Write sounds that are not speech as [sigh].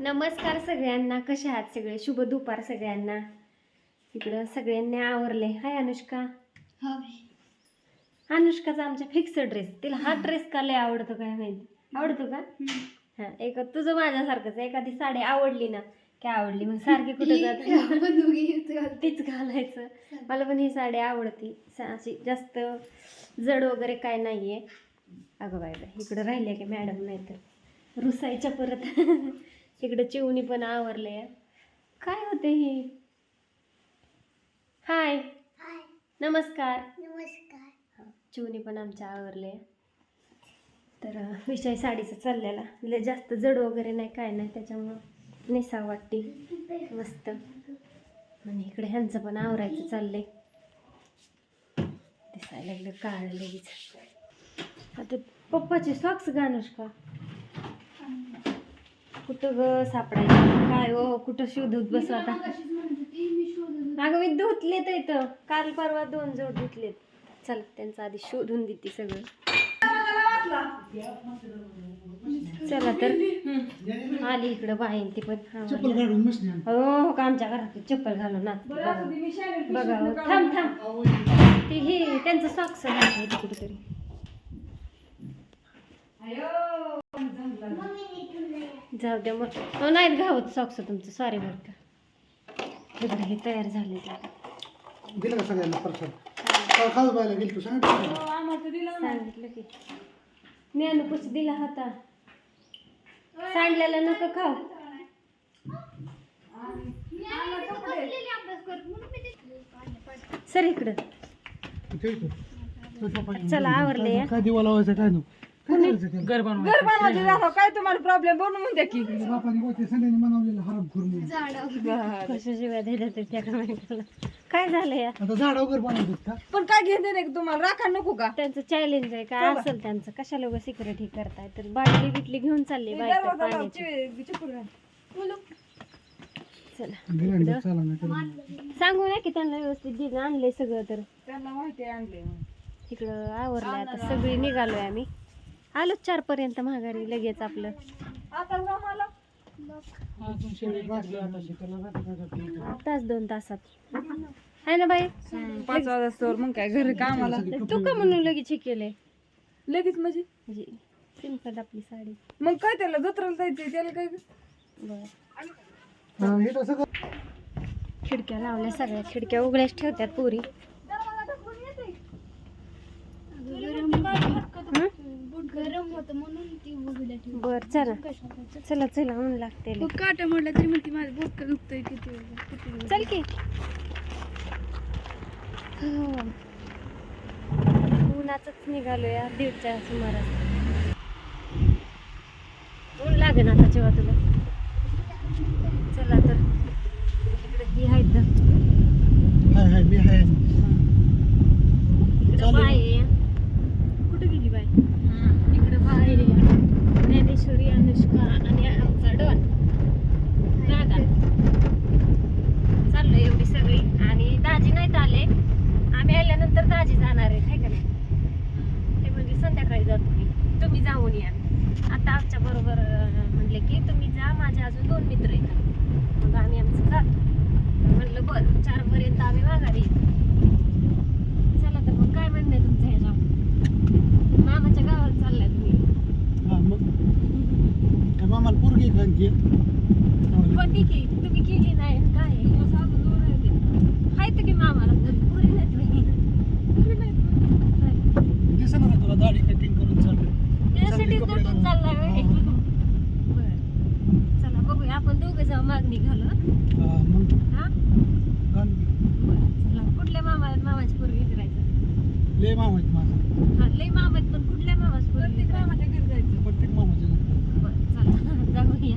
नमस्कार सगळ्यांना. कशा आहात सगळे? शुभ दुपार सगळ्यांना. इकडं सगळ्यांनी आवरले. हाय अनुष्का. अनुष्काचा आमच्या फिक्स ड्रेस तिला हा ड्रेस का लय आवडतो काय माहिती? आवडतो का? हा एक तुझं माझ्यासारखंच. एखादी साडी आवडली ना की आवडली. मग सारखी कुठे [laughs] जात? तीच घालायचं. मला पण ही साडी आवडती. अशी जास्त जड वगैरे काय नाहीये. अगं बाय बाय इकडं राहिले की मॅडम नाही तर रुसायच्या परत. [laughs] इकडं चिवणी पण आवरले काय होते ही? हाय. नमस्कार. नमस्कार. हा, चिवणी पण आमच्या आवरले तर विषय साडीचा चाललेला. लय जास्त जड वगैरे नाही काय नाही त्याच्यामुळं नेसा वाटते. मस्त. आणि इकडे ह्यांचं पण आवरायचं चाललंय. दिसायला लागलं काळ लगेच. आता पप्पाचे सॉक्स गाणूस का? कुठं ग सापडायचं? काय हो कुठं शोधत बसू आता? अगं मी धुतलेत इथं. काल परवा दोन जोड धुतलेत. चल त्यांचा आधी शोधून देते सगळं. चला तर. आली इकडं बाईन ती पण. चप्पल काढून बसली आणि. हो हो का आमच्या घरात चप्पल घालून बघा. थांब थांब. ती ही त्यांचं सॉक्स आहे कुठेतरी. जाऊ द्या मग हो, नाहीत घावत सॉक्स तुमचं सॉरी बरं का इकडे हे तयार झाले दिलं का सगळ्यांना प्रसाद गेली तू सांग सांगितलं की दिला होता सांडलेला नको खाऊ सर इकडं चला, आवरले. काय दिवा लावायचं काय नको घर बनवायचे काय तुम्हाला प्रॉब्लेम बनवून म्हणते की. कशा त्या काय झालं या? आता झाडावर घर बनवतात का? पण काय घेते नाही तुम्हाला? राखा नको का? त्यांचं चॅलेंज आहे काय असेल त्यांचं? कशाला लोक सिक्रेट हे करताय? तर बाटली बिटली घेऊन चालली पाण्याची. चला. करून. सांगू ना की त्यांना व्यवस्थित दिलं आणलंय सगळं तर. त्यांना माहिती आहे आणले तिकडं आवरलंय आता सगळी निघालोय आम्ही. आलो चार पर्यंत महागारी लगेच आपलं. तास दोन तासात. आहे ना बाई? पाच वाजता मग काय घरी कामाला तू का म्हणून लगेच हे केलंय? लगेच म्हणजे? म्हणजे सिंपल आपली साडी. मग काय त्याला जत्राला जायचंय? त्याला काय? बर. हा, हे खिडक्या लावल्या सगळ्या. खिडक्या उघड्याच ठेवतात पुरी. होतं म्हणून ती उघड्या ठेवली. बर चला. चला चला ऊन लागते लय. काटा म्हटलं तरी म्हणते माझं बोट दुखतंय किती किती चल की. हो. उन्हाचंच निघालोय या दीडच्या सुमारास. ऊन लागेल आता जेव्हा तुला. चला तर. इकडे ही आहेत. हाय हाय मी गावाला निघालं हा? चला. कुठल्या मामा मामाची पोरगी विचारायचं लय मामा आहेत माझा. हा लय मामा पण कुठल्या मामाची पोरगी विचारायचं? प्रत्येक मामाचे बरं, चला. [laughs] जाऊया.